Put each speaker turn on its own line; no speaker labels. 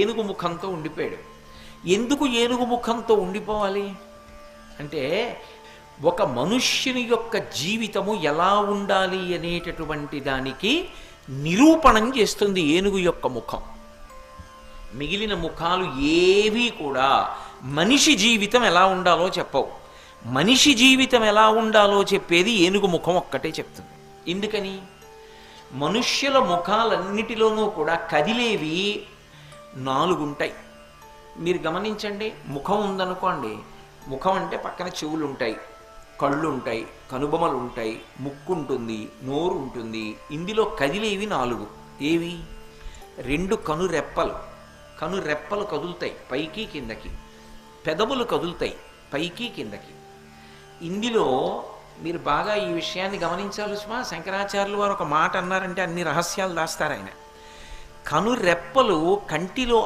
ఏనుగు ముఖంతో ఉండిపోయాడు. ఎందుకు ఏనుగు ముఖంతో ఉండిపోవాలి? అంటే ఒక మనుష్యుని యొక్క జీవితము ఎలా ఉండాలి అనేటటువంటి దానికి నిరూపణం చేస్తుంది ఏనుగు యొక్క ముఖం. మిగిలిన ముఖాలు ఏవీ కూడా మనిషి జీవితం ఎలా ఉండాలో చెప్పవు. మనిషి జీవితం ఎలా ఉండాలో చెప్పేది ఏనుగు ముఖం ఒక్కటే చెప్తుంది. ఎందుకని? మనుష్యుల ముఖాలన్నిటిలోనూ కూడా కదిలేవి నాలుగు ఉంటాయి మీరు గమనించండి ముఖం ఉందనుకోండి ముఖం అంటే పక్కన చెవులు ఉంటాయి కళ్ళు ఉంటాయి కనుబొమలు ఉంటాయి ముక్కు ఉంటుంది నోరు ఉంటుంది ఇందులో కదిలేవి నాలుగు. ఏవి? రెండు కనురెప్పలు. కనురెప్పలు కదులుతాయి పైకి కిందకి. పెదవులు కదులుతాయి పైకి కిందకి. ఇందులో మీరు బాగా ఈ విషయాన్ని గమనించాలి సుమా. శంకరాచార్యులు వారు ఒక మాట అన్నారంటే అన్ని రహస్యాలు దాస్తారు ఆయన కనురెప్పలు కంటిలో